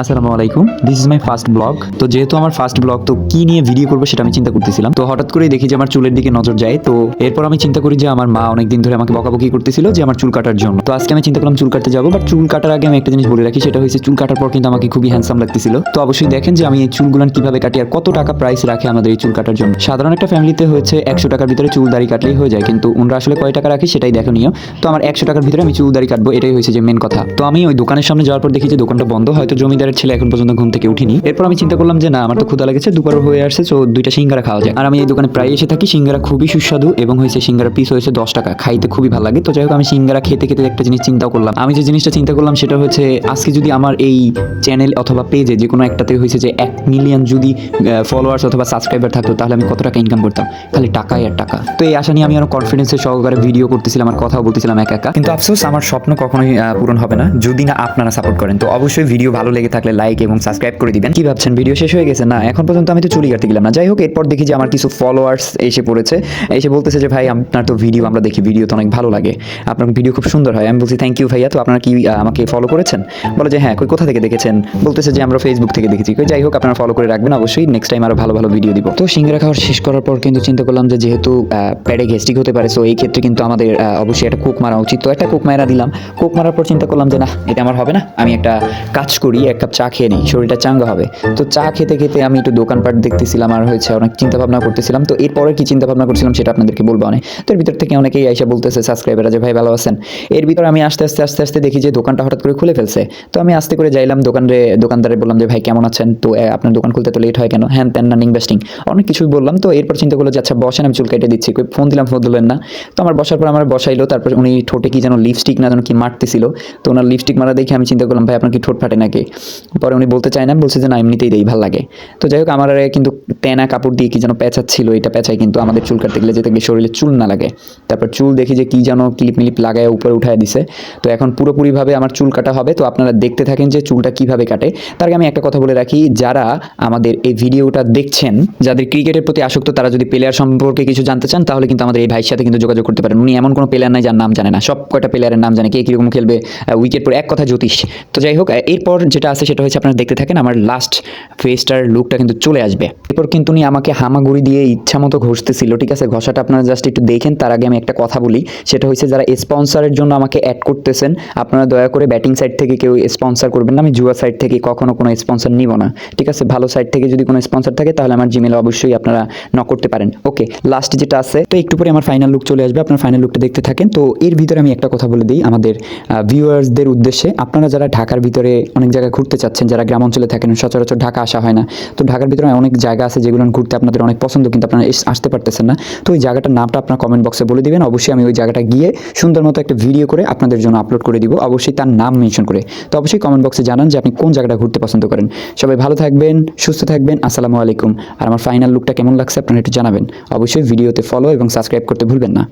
আসসালামু আলাইকুম। This is my first blog তো যেহেতু আমার ফার্স্ট ব্লগ তো কি নিয়ে ভিডিও করব সেটা আমি চিন্তা করতেছিলাম। তো হঠাৎ করেই দেখি যে আমার চুলের দিকে নজর যায়। তো এরপর আমি চিন্তা করি যে আমার মা অনেকদিন ধরে আমাকে বকাবকি করতেছিল যে আমার চুল কাটার জন্য। তো আজকে আমি চিন্তা করলাম চুল কাটতে যাব বাট চুল কাটার আগে আমি একটা জিনিস বলে রাখি, সেটা হচ্ছে চুল কাটার পর কিন্তু আমাকে খুবই হ্যান্ডসাম লাগতেছিল। তো অবশ্যই দেখেন যে আমি এই চুলগুলো কীভাবে কাটি আর কত টাকা প্রাইস রাখে আমাদের এই চুল কাটার জন্য। সাধারণ একটা ফ্যামিলিতে হচ্ছে একশো টাকার ভিতরে চুল দাড়ি কাটলেই হয়ে যায়, কিন্তু ওনারা আসলে কয় টাকা রাখি সেটাই দেখনীয় তো আমার একশো টাকার ভিতরে আমি চুল দাড়ি কাটবো, এটাই হয়েছে যে মেন কথা। তো আমি ওই দোকানের সামনে যাওয়ার পর দেখি যে দোকানটা বন্ধ, হয়তো জমিদারের ছেলে এখন পর্যন্ত ঘুম থেকে উঠিনি। এরপর আমি চিন্তা করলাম যে না, আমার তো ক্ষুদা লেগেছে দুপুর হয়ে আসছে তো দুইটা সিঙ্গারা খাওয়া যায়। আর আমি এই দোকানে প্রায় এসে থাকি, সিঙ্গারা খুবই সুস্বাদু এবং হয়েছে সিঙ্গারা পিস হয়েছে দশ টাকা। খাইতে খুবই ভালো লাগে। তো যাই হোক, আমি সিঙ্গারা খেতে খেতে একটা জিনিস চিন্তা করলাম। আমি যে জিনিসটা চিন্তা করলাম সেটা হচ্ছে, আজকে যদি আমার এই চ্যানেল অথবা পেজে যে কোনো একটাতে হয়েছে যে এক মিলিয়ন যদি ফলোয়ার্স অথবা সাবস্ক্রাইবার থাকতো, তাহলে আমি কত টাকা ইনকাম করতাম? খালি টাকাই আর টাকা। তো এই আশা নিয়ে আমি আরও কনফিডেন্সের সহকারে ভিডিও করতেছিলাম আর কথাও বলতেছিলাম একা একা। কিন্তু আফসোস, আমার স্বপ্ন কখনোই পূরণ হবে না, যদি না আপনারা সাপোর্ট করেন। তো অবশ্যই ভিডিও ভালো লেগে থাকলে লাইক এবং সাবস্ক্রাইব করে দিবেন। কি ভাবছেন? ভিডিও শেষ হয়ে গেছে? না, এখন পর্যন্ত আমি তো চুরি কাটতে গেলাম না। যাই হোক, এরপর দেখি যে আমার কিছু ফলোয়ার্স এসে পড়েছে। এসে বলতেছে যে, ভাই, আপনার তো ভিডিও আমরা দেখি ভিডিও তো অনেক ভালো লাগে। আপনার ভিডিও খুব সুন্দর হয়। আমি বলছি থ্যাংক ইউ ভাইয়া। তো আপনারা কি আমাকে ফলো করেছেন? বলে যে হ্যাঁ কই, কোথা থেকে দেখেছেন? বলতেছে যে, আমরা ফেসবুক থেকে দেখেছি। কই, যাই হোক, আপনারা ফলো করে রাখবেন। অবশ্যই নেক্সট টাইম আরও ভালো ভালো ভিডিও দিব। তো সিঙ্গারা খাওয়ার শেষ করার পর কিন্তু চিন্তা করলাম যে, যেহেতু প্যাডে গ্যাস্ট্রিক হতে পারে সো এই ক্ষেত্রে কিন্তু আমাদের অবশ্যই একটা কোক মারা উচিত। তো একটা কোক মারা দিলাম। কোক মারার পর চিন্তা করলাম যে, না, এটা আমার হবে না। আমি একটা কাজ করি এক কাপ চা খেয়ে নিই, শরীরটা চাঙ্গা হবে। তো চা খেতে খেতে আমি একটু দোকানপাট দেখতেছিলাম আর হয়েছে অনেক চিন্তা ভাবনা করতেছিলাম। তো এরপরে কি চিন্তা ভাবনা করছিলাম সেটা আপনাদেরকে বলব অনেক। তো এর ভিতর থেকে অনেকেই আইসা বলতেছে, সাবস্ক্রাইবাররা যে ভাই ভালো আছেন? এর ভিতরে আমি আস্তে আস্তে আস্তে আস্তে দেখি যে দোকানটা হঠাৎ করে খুলে ফেলছে। তো আমি আস্তে করে যাইলাম দোকানে দোকানদারে বললাম যে, ভাই, কেমন আছেন? তো আপনার দোকান খুলতে তো লেট হয় কেন? হ্যান ত্যান, নান ইনভেস্টিং অনেক কিছুই বললাম। তো এরপর চিন্তা করল যে আচ্ছা বসেন, আমি চুল কেটে দিচ্ছি। ফোন দিলাম, ফোন দিলেন না। তো আমার বসার পর আমার বসাইলো, তারপর উনি ঠোঁটে কি যেন লিপস্টিক না যেন কি মারতেছিল। তো ওনার লিপস্টিক মারা দেখে আমি চিন্তা করলাম, ভাই, আপনার কি ঠোঁট ফাটে নাকি? পরে উনি বলতে চায় না, বলছে যে না, এমনিতেই দেই, ভালো লাগে। তো যাই হোক, আমার কিন্তু তেনা কাপড় দিয়ে কি যেন পেঁচাচ্ছিল, এটা পেঁচায় কিন্তু আমাদের চুল কাটতে গেলে যেতে শরীরে চুল না লাগে। তারপর চুল দেখি যে কি যেন ক্লিপ মিলিপ লাগায়, উপরে উঠায় দিছে। তো এখন পুরোপুরিভাবে আমার চুল কাটা হবে, তো আপনারা দেখতে থাকেন যে চুলটা কীভাবে কাটে। তার আগে আমি একটা কথা বলে রাখি, যারা আমাদের এই ভিডিওটা দেখছেন, যাদের ক্রিকেটের প্রতি আসক্ত, তারা যদি প্লেয়ার সম্পর্কে কিছু জানতে চান, তাহলে কিন্তু আমাদের এই ভাইয়ের সাথে কিন্তু যোগাযোগ করতে পারেন। উনি এমন কোনো প্লেয়ার নাই যার নাম জানে না। সব কয়টা প্লেয়ারের নাম জানে, কে কীরকম খেলবে উইকেট পরে এক কথা জ্যোতিষ। তো যাই হোক এরপর যেটা আছে, সেটা হচ্ছে আপনারা দেখতে থাকেন, আমার লাস্ট ফেসটার লুকটা কিন্তু চলে আসবে। এরপর কিন্তু উনি আমাকে হামাগুড়ি দিয়ে ইচ্ছা মতো ঘষতেছিল, ঠিক আছে? ঘষাটা আপনারা জাস্ট একটু দেখেন, তার আগে আমি একটা কথা বলি, সেটা হচ্ছে যারা স্পন্সরের জন্য আমাকে অ্যাড করতেছেন, আপনারা দয়া করে ব্যাটিং সাইড থেকে কেউ স্পন্সর করবেন না, আমি জুয়া সাইড থেকে কখনো কোনো স্পন্সর নিব না, ঠিক আছে? ভালো সাইড থেকে যদি কোনো স্পন্সর থাকে, তাহলে আমার জিমেলে অবশ্যই আপনারা নক করতে পারেন। ওকে লাস্ট যেটা আছে, তো একটু পরে আমার ফাইনাল লুক চলে আসবে, আপনার ফাইনাল লুকটা দেখতে থাকেন। তো এর ভিতরে আমি একটা কথা বলে দিই, আমাদের ভিউয়ার্সদের উদ্দেশ্যে, আপনারা যারা ঢাকার ভিতরে অনেক জায়গায় ঘুরতে চাচ্ছেন, যারা গ্রাম অঞ্চলে থাকেন, সচরাচর ঢাকা আসা হয় না। তো ঢাকার ভিতরে অনেক জায়গা আছে যেগুলো ঘুরতে আপনাদের অনেক পছন্দ, কিন্তু আপনারা আসতে পারতেছেন না। তো ওই জায়গাটার নামটা আপনার কমেন্ট বক্সে বলে দিবেন। অবশ্যই আমি ওই জায়গাটা গিয়ে সুন্দর মতো একটা ভিডিও করে আপনাদের জন্য আপলোড করে দিব। অবশ্যই তার নাম মেনশন করে। তো অবশ্যই কমেন্ট বক্সে জানান যে আপনি কোন জায়গাটা ঘুরতে পছন্দ করেন। সবাই ভালো থাকবেন, সুস্থ থাকবেন। আসসালামু আলাইকুম। আর আমার ফাইনাল লুকটা কেমন লাগছে আপনারা একটু জানাবেন। অবশ্যই ভিডিওতে ফলো এবং সাবস্ক্রাইব করতে ভুলবেন না।